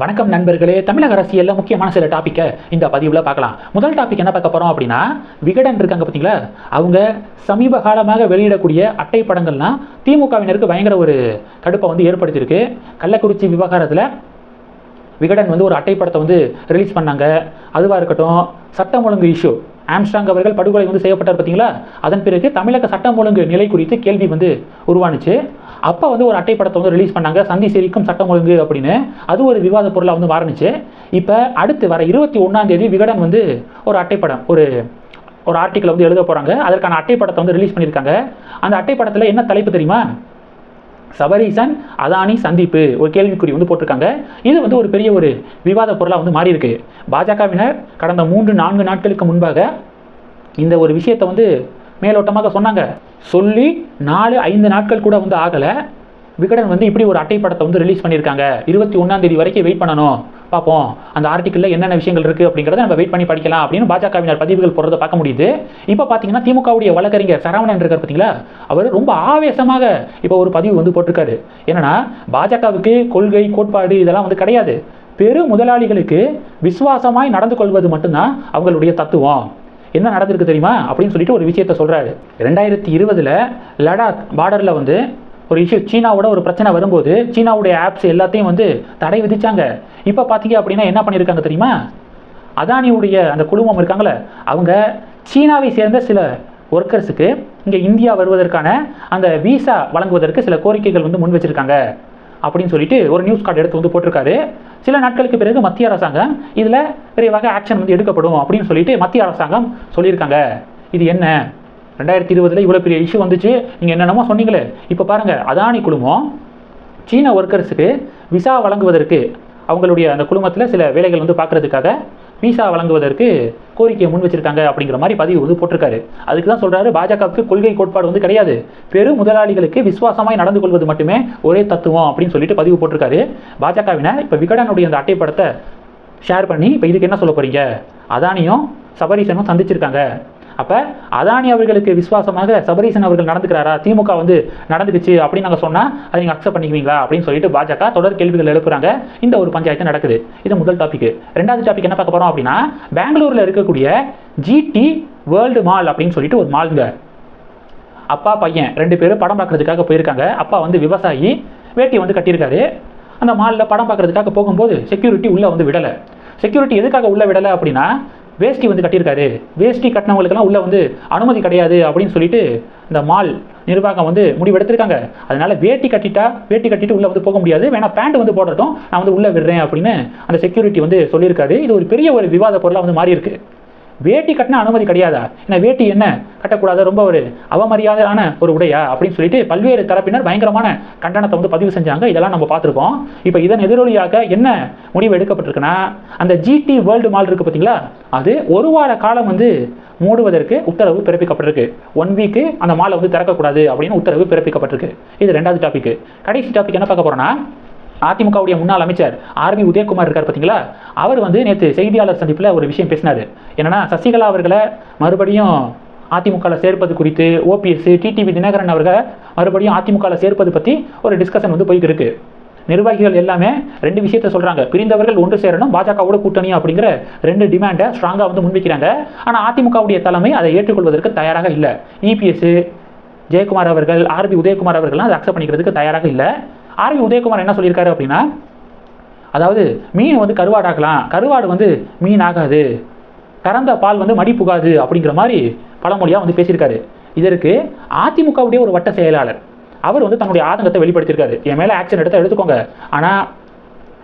வணக்கம் நண்பர்களே. தமிழக அரசியலில் முக்கியமான சில டாப்பிக்கை இந்த பதிவில் பார்க்கலாம். முதல் டாபிக் என்ன பார்க்க போகிறோம் அப்படின்னா விகடன் இருக்காங்க பார்த்தீங்களா? அவங்க சமீப காலமாக வெளியிடக்கூடிய அட்டை படங்கள்லாம் திமுகவினருக்கு பயங்கர ஒரு கடுப்பை வந்து ஏற்படுத்தியிருக்கு. கள்ளக்குறிச்சி விவகாரத்தில் விகடன் வந்து ஒரு அட்டை படத்தை வந்து ரிலீஸ் பண்ணாங்க. அதுவாக இருக்கட்டும் சட்டம் ஒழுங்கு இஷ்யூ ஆம்ஸ்டாங் அவர்கள் படுகொலை வந்து செய்யப்பட்டார் பார்த்தீங்களா? அதன் பிறகு தமிழக சட்டம் ஒழுங்கு நிலை குறித்து கேள்வி வந்து உருவானுச்சு. அப்போ வந்து ஒரு அட்டை படத்தை வந்து ரிலீஸ் பண்ணாங்க. சந்தி சிரிக்கும் சட்டம் ஒழுங்கு அப்படின்னு. அது ஒரு விவாத பொருளாக வந்து மாறுனுச்சு. இப்போ அடுத்து வர இருபத்தி ஒன்றாம் தேதி விகடன் வந்து ஒரு அட்டைப்படம் ஒரு ஒரு ஆர்டிக்கலை வந்து எழுத போகிறாங்க அதற்கான அட்டைப்படத்தை வந்து ரிலீஸ் பண்ணியிருக்காங்க. அந்த அட்டைப்படத்தில் என்ன தலைப்பு தெரியுமா? சபரீசன் அதானி சந்திப்பு. ஒரு கேள்விக்குறி வந்து போட்டிருக்காங்க. இது வந்து ஒரு பெரிய ஒரு விவாத பொருளாக வந்து மாறியிருக்கு. பாஜகவினர் கடந்த மூன்று நான்கு நாட்களுக்கு முன்பாக இந்த ஒரு விஷயத்தை வந்து மேலோட்டமாக சொன்னாங்க. சொல்லி நாலு ஐந்து நாட்கள் கூட வந்து ஆகலை. விகடன் வந்து இப்படி ஒரு அட்டை படத்தை வந்து ரிலீஸ் பண்ணியிருக்காங்க. இருபத்தி ஒன்றாம் தேதி வரைக்கும் வெயிட் பண்ணணும். பார்ப்போம். அந்த ஆர்டிக்கலில் என்னென்ன விஷயங்கள் இருக்குது அப்படிங்கிறத நம்ம வெயிட் பண்ணி படிக்கலாம் அப்படின்னு பாஜகவினர் பதிவுகள் போடுறத பார்க்க முடியுது. இப்போ பார்த்தீங்கன்னா திமுகவுடைய வழக்கறிஞர் சரவணன் இருக்கார் பார்த்தீங்களா? அவர் ரொம்ப ஆவேசமாக இப்போ ஒரு பதிவு வந்து போட்டிருக்காரு. என்னன்னா பாஜகவுக்கு கொள்கை கோட்பாடு இதெல்லாம் வந்து கிடையாது. பெரு முதலாளிகளுக்கு விசுவாசமாய் நடந்து கொள்வது மட்டும்தான் அவங்களுடைய தத்துவம். என்ன நடந்திருக்கு தெரியுமா? அப்படின்னு சொல்லிட்டு ஒரு விஷயத்த சொல்கிறாரு ரெண்டாயிரத்தி இருபதில் லடாக் பார்டரில் வந்து ஒரு இஷ்யூ சீனாவோட ஒரு பிரச்சனை வரும்போது சீனாவுடைய ஆப்ஸ் எல்லாத்தையும் வந்து தடை விதித்தாங்க இப்போ பார்த்தீங்க அப்படின்னா என்ன பண்ணியிருக்காங்க தெரியுமா? அதானியுடைய அந்த குழுமம் இருக்காங்களே அவங்க சீனாவை சேர்ந்த சில ஒர்க்கர்ஸுக்கு இங்கே இந்தியா வருவதற்கான அந்த விசா வழங்குவதற்கு சில கோரிக்கைகள் வந்து முன் வச்சிருக்காங்க. அப்படின்னு சொல்லிட்டு ஒரு நியூஸ் கார்டு எடுத்து வந்து போட்டிருக்காரு. சில நாட்களுக்கு பிறகு மத்திய அரசாங்கம் இதில் விரைவாக ஆக்ஷன் வந்து எடுக்கப்படும் அப்படின்னு சொல்லிட்டு மத்திய அரசாங்கம் சொல்லியிருக்காங்க. இது என்ன? ரெண்டாயிரத்தி இருபதுல இவ்வளோ பெரிய இஷ்யூ வந்துச்சு. நீங்கள் என்னென்னமோ சொன்னீங்களே. இப்போ பாருங்கள் அதானி குழுமம் சீன ஒர்க்கர்ஸுக்கு விசா வழங்குவதற்கு அவங்களுடைய அந்த குழுமத்தில் சில வேலைகள் வந்து பார்க்கறதுக்காக விசா வழங்குவதற்கு கோரிக்கையை முன் வச்சிருக்காங்க அப்படிங்கிற மாதிரி பதிவு வந்து போட்டிருக்காரு. அதுக்கு தான் சொல்றாரு பாஜகவுக்கு கொள்கை கோட்பாடு வந்து கிடையாது. பெரும் முதலாளிகளுக்கு விசுவாசமாய் நடந்து கொள்வது மட்டுமே ஒரே தத்துவம் அப்படின்னு சொல்லிட்டு பதிவு போட்டிருக்காரு. பாஜகவினர் இப்போ விகடனுடைய அந்த அட்டைப்படத்தை ஷேர் பண்ணி இப்போ இதுக்கு என்ன சொல்ல போறீங்க? அதானியும் சபரீசனும் சந்திச்சிருக்காங்க. அப்போ அதானி அவர்களுக்கு விசுவாசமாக சபரீசன் அவர்கள் நடந்துக்கிறாரா? திமுக வந்து நடந்துக்குச்சு அப்படின்னு நாங்கள் சொன்னால் அதை நீங்கள் அக்செப்ட் பண்ணிக்குவீங்களா? அப்படின்னு சொல்லிட்டு பாஜக தொடர் கேள்விகள் எழுப்புறாங்க. இந்த ஒரு பஞ்சாயத்து நடக்குது. இது முதல் டாபிக் ரெண்டாவது டாபிக் என்ன பார்க்க போகிறோம் அப்படின்னா பெங்களூரில் இருக்கக்கூடிய ஜிடி வேர்ல்டு மால் அப்படின்னு சொல்லிட்டு ஒரு மால்ங்க அப்பா பையன் ரெண்டு பேரும் படம் பார்க்கறதுக்காக போயிருக்காங்க. அப்பா வந்து விவசாயி வேட்டி வந்து கட்டியிருக்காரு. அந்த மாலில் படம் பார்க்கறதுக்காக போகும்போது செக்யூரிட்டி உள்ளே வந்து விடலை. செக்யூரிட்டி எதுக்காக உள்ளே விடலை அப்படின்னா வேஷ்டி வந்து கட்டியிருக்காரு. வேஷ்டி கட்டினவங்களுக்கெல்லாம் உள்ளே வந்து அனுமதி கிடையாது அப்படின்னு சொல்லிட்டு இந்த மால் நிர்வாகம் வந்து முடிவெடுத்திருக்காங்க. அதனால வேட்டி கட்டிட்டா வேட்டி கட்டிட்டு உள்ளே வந்து போக முடியாது. வேணா பேண்ட் வந்து போடட்டும் நான் வந்து உள்ளே விடுறேன் அப்படின்னு அந்த செக்யூரிட்டி வந்து சொல்லியிருக்காரு. இது ஒரு பெரிய ஒரு விவாத பொருளாக வந்து மாறி இருக்கு வேட்டி கட்டின அனுமதி கிடையாதா? ஏன்னா வேட்டி என்ன? கட்டக்கூடாது? ரொம்ப ஒரு அவமரியாதையான ஒரு உடையா? அப்படின்னு சொல்லிட்டு பல்வேறு தரப்பினர் பயங்கரமான கண்டனத்தை வந்து பதிவு செஞ்சாங்க. இதெல்லாம் நம்ம பார்த்துருக்கோம். இப்போ இதன் எதிரொலியாக என்ன முடிவு எடுக்கப்பட்டிருக்குன்னா அந்த ஜிடி வேர்ல்டு மால் இருக்கு பார்த்தீங்களா அது ஒரு வார காலம் வந்து மூடுவதற்கு உத்தரவு பிறப்பிக்கப்பட்டிருக்கு. ஒன் வீக்கு அந்த மாலை வந்து திறக்கக்கூடாது அப்படின்னு உத்தரவு பிறப்பிக்கப்பட்டிருக்கு. இது ரெண்டாவது டாபிக் கடைசி டாபிக் என்ன பார்க்க போறோம்னா அதிமுகவுடைய முன்னாள் அமைச்சர் ஆர்பி உதயகுமார் இருக்கார் பார்த்தீங்களா? அவர் வந்து நேற்று செய்தியாளர் சந்திப்பில் ஒரு விஷயம் பேசினார். என்னன்னா சசிகலா அவர்களை மறுபடியும் அதிமுகவில் சேர்ப்பது குறித்து ஓபிஎஸ் டிடிவி தினகரன் அவர்களை மறுபடியும் அதிமுகவில் சேர்ப்பது பற்றி ஒரு டிஸ்கஷன் வந்து போயிட்டு இருக்குது நிர்வாகிகள் எல்லாமே ரெண்டு விஷயத்த சொல்கிறாங்க பிரிந்தவர்கள் ஒன்று சேரணும் பாஜகவோட கூட்டணி அப்படிங்கிற ரெண்டு டிமாண்டை ஸ்ட்ராங்காக வந்து முன்வைக்கிறாங்க. ஆனால் அதிமுகவுடைய தலைமை அதை ஏற்றுக்கொள்வதற்கு தயாராக இல்லை. இபிஎஸ் ஜெயக்குமார் அவர்கள் ஆர்பி உதயகுமார் அவர்கள்லாம் அதை அக்செப்ட் பண்ணிக்கிறதுக்கு தயாராக இல்லை. ஆர்வி உதயகுமார் என்ன சொல்லியிருக்காரு அப்படின்னா அதாவது மீன் வந்து கருவாடாக்கலாம் கருவாடு வந்து மீன் ஆகாது கறந்த பால் வந்து மடி புகாது அப்படிங்கிற மாதிரி பழமொழியாக வந்து பேசியிருக்காரு. இதற்கு அதிமுகவுடைய ஒரு வட்ட செயலாளர் அவர் வந்து தன்னுடைய ஆதங்கத்தை வெளிப்படுத்தியிருக்காரு. என் மேலே ஆக்ஷன் எடுத்தால் எடுத்துக்கோங்க. ஆனால்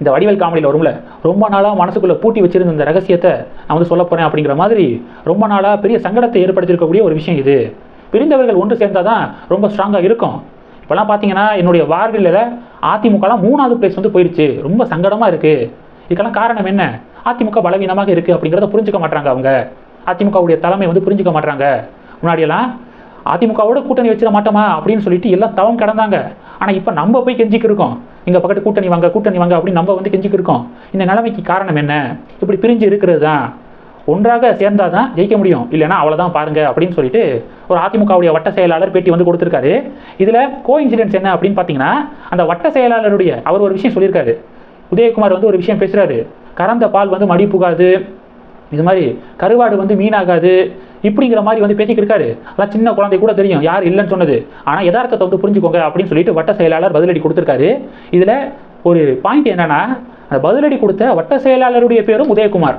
இந்த வடிவேல் காமெடியில் வரும்ல ரொம்ப நாளாக மனசுக்குள்ளே பூட்டி வச்சிருந்த இந்த ரகசியத்தை நான் வந்து சொல்ல போகிறேன் அப்படிங்கிற மாதிரி ரொம்ப நாளாக பெரிய சங்கடத்தை ஏற்படுத்தியிருக்கக்கூடிய ஒரு விஷயம் இது. பிரிந்தவர்கள் ஒன்று சேர்ந்தால் தான் ரொம்ப ஸ்ட்ராங்காக இருக்கும். இப்போலாம் பார்த்தீங்கன்னா என்னுடைய வார்டில் அதிமுகலாம் மூணாவது பிளேஸ் வந்து போயிடுச்சு ரொம்ப சங்கடமாக இருக்குது இதுக்கெல்லாம் காரணம் என்ன? அதிமுக பலவீனமாக இருக்குது அப்படிங்கிறத புரிஞ்சுக்க மாட்டாங்க அவங்க. அதிமுகவுடைய தலைமை வந்து புரிஞ்சுக்க மாட்டாங்க முன்னாடியெல்லாம் அதிமுகவோட கூட்டணி வச்சிட மாட்டோமா அப்படின்னு சொல்லிட்டு எல்லாம் தவம் கிடந்தாங்க. ஆனால் இப்போ நம்ம போய் கெஞ்சிக்கு இருக்கோம். எங்கள் பக்கத்து கூட்டணி வாங்க கூட்டணி வாங்க அப்படின்னு நம்ம வந்து கெஞ்சிக்கு இருக்கோம். இந்த நிலைமைக்கு காரணம் என்ன? இப்படி பிரிஞ்சு இருக்கிறது தான். ஒன்றாக சேர்ந்தால் தான் ஜெயிக்க முடியும். இல்லைன்னா அவ்வளோதான் பாருங்க அப்படின்னு சொல்லிட்டு ஒரு அதிமுகவுடைய வட்ட செயலாளர் பேட்டி வந்து கொடுத்துருக்காரு. இதில் கோ இன்சிடென்ட்ஸ் என்ன அப்படின்னு பார்த்தீங்கன்னா அந்த வட்ட செயலாளருடைய அவர் ஒரு விஷயம் சொல்லியிருக்காரு. உதயகுமார் வந்து ஒரு விஷயம் பேசுகிறாரு கறந்த பால் வந்து மடி புகாது. இது மாதிரி கருவாடு வந்து மீனாகாது. இப்படிங்கிற மாதிரி வந்து பேசிக்கிட்டு இருக்காரு. அதான் சின்ன குழந்தை கூட தெரியும். யார் இல்லைன்னு சொன்னது. ஆனால் யதார்த்தத்தை வந்து புரிஞ்சுக்கோங்க அப்படின்னு சொல்லிட்டு வட்ட செயலாளர் பதிலடி கொடுத்துருக்காரு. இதில் ஒரு பாயிண்ட் என்னன்னா அந்த பதிலடி கொடுத்த வட்ட செயலாளருடைய பேரும் உதயகுமார்.